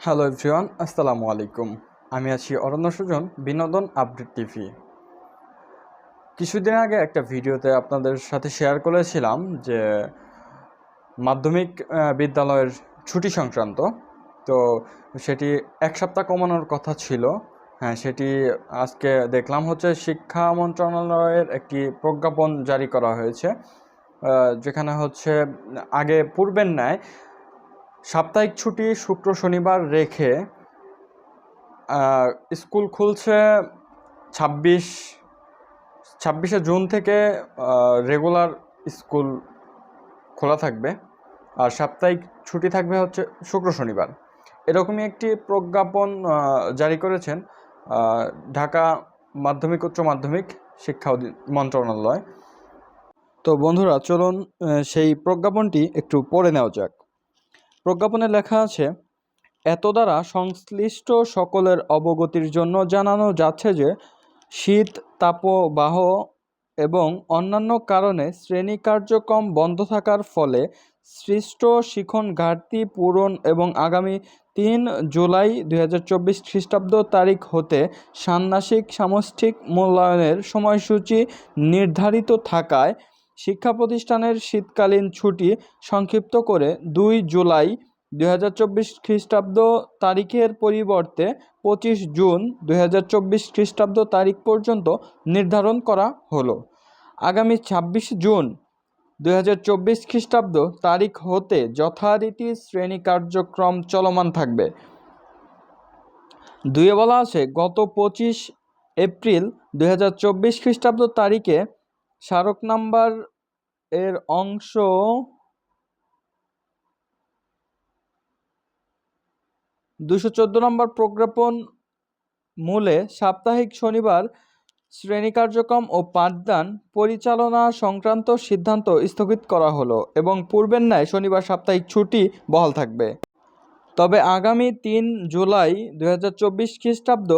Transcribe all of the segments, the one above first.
Hello everyone, আসসালামু আলাইকুম। আমি আছি অরণ্য সুজন, বিনোদন আপডেট টিভি। কিছুদিন আগে একটা ভিডিওতে আপনাদের সাথে শেয়ার করেছিলাম যে মাধ্যমিক বিদ্যালয়ের ছুটি সংক্রান্ত। তো সেটি এক সপ্তাহ কমানোর কথা ছিল। হ্যাঁ সেটি আজকে দেখলাম হচ্ছে শিক্ষা মন্ত্রণালয়ের একটি প্রজ্ঞাপন জারি করা হয়েছে যেখানে হচ্ছে আগে পূর্বের ন্যায় সাপ্তাহিক ছুটি শুক্র শনিবার রেখে স্কুল খুলছে ছাব্বিশ, ছাব্বিশে জুন থেকে রেগুলার স্কুল খোলা থাকবে। আর সাপ্তাহিক ছুটি থাকবে হচ্ছে শুক্র শনিবার। এরকমই একটি প্রজ্ঞাপন জারি করেছেন ঢাকা মাধ্যমিক, উচ্চ মাধ্যমিক শিক্ষা মন্ত্রণালয়। তো বন্ধুরা, চলুন সেই প্রজ্ঞাপনটি একটু পড়ে নেওয়া যাক। প্রজ্ঞাপনে লেখা আছে, এত দ্বারা সংশ্লিষ্ট সকলের অবগতির জন্য জানানো যাচ্ছে যে, শীত, তাপবাহ এবং অন্যান্য কারণে শ্রেণি কার্যক্রম বন্ধ থাকার ফলে সৃষ্ট শিখন ঘাটতি পূরণ এবং আগামী তিন জুলাই দুই হাজার চব্বিশ খ্রিস্টাব্দ তারিখ হতে ষান্মাসিক সামষ্টিক মূল্যায়নের সময়সূচি নির্ধারিত থাকায় শিক্ষা প্রতিষ্ঠানের শীতকালীন ছুটি সংক্ষিপ্ত করে দুই জুলাই দুই হাজার চব্বিশ খ্রিস্টাব্দ তারিখের পরিবর্তে পঁচিশ জুন দুই হাজার চব্বিশ খ্রিস্টাব্দ তারিখ পর্যন্ত নির্ধারণ করা হলো। আগামী ছাব্বিশ জুন দুই হাজার চব্বিশ খ্রিস্টাব্দ তারিখ হতে যথারীতি শ্রেণি কার্যক্রম চলমান থাকবে। দুয়ে বলা আছে, গত পঁচিশ এপ্রিল দুই হাজার চব্বিশ খ্রিস্টাব্দ তারিখে স্মারক নাম্বার এর অংশ দুশো চোদ্দ নম্বর প্রজ্ঞাপন মূলে সাপ্তাহিক শনিবার শ্রেণি কার্যক্রম ও পাঠদান পরিচালনা সংক্রান্ত সিদ্ধান্ত স্থগিত করা হলো এবং পূর্বের ন্যায় শনিবার সাপ্তাহিক ছুটি বহাল থাকবে। তবে আগামী তিন জুলাই দু হাজার চব্বিশ খ্রিস্টাব্দ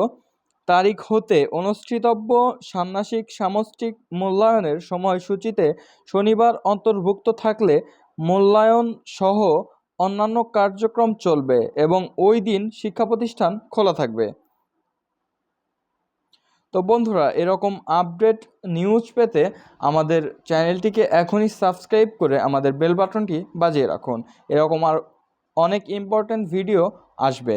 তারিখ হতে অনুষ্ঠিতব্য ষান্মাসিক সামষ্টিক মূল্যায়নের সময়সূচিতে শনিবার অন্তর্ভুক্ত থাকলে মূল্যায়ন সহ অন্যান্য কার্যক্রম চলবে এবং ওই দিন শিক্ষা প্রতিষ্ঠান খোলা থাকবে। তো বন্ধুরা, এরকম আপডেট নিউজ পেতে আমাদের চ্যানেলটিকে এখনই সাবস্ক্রাইব করে আমাদের বেল বাটনটি বাজিয়ে রাখুন। এরকম আর অনেক ইম্পর্ট্যান্ট ভিডিও আসবে।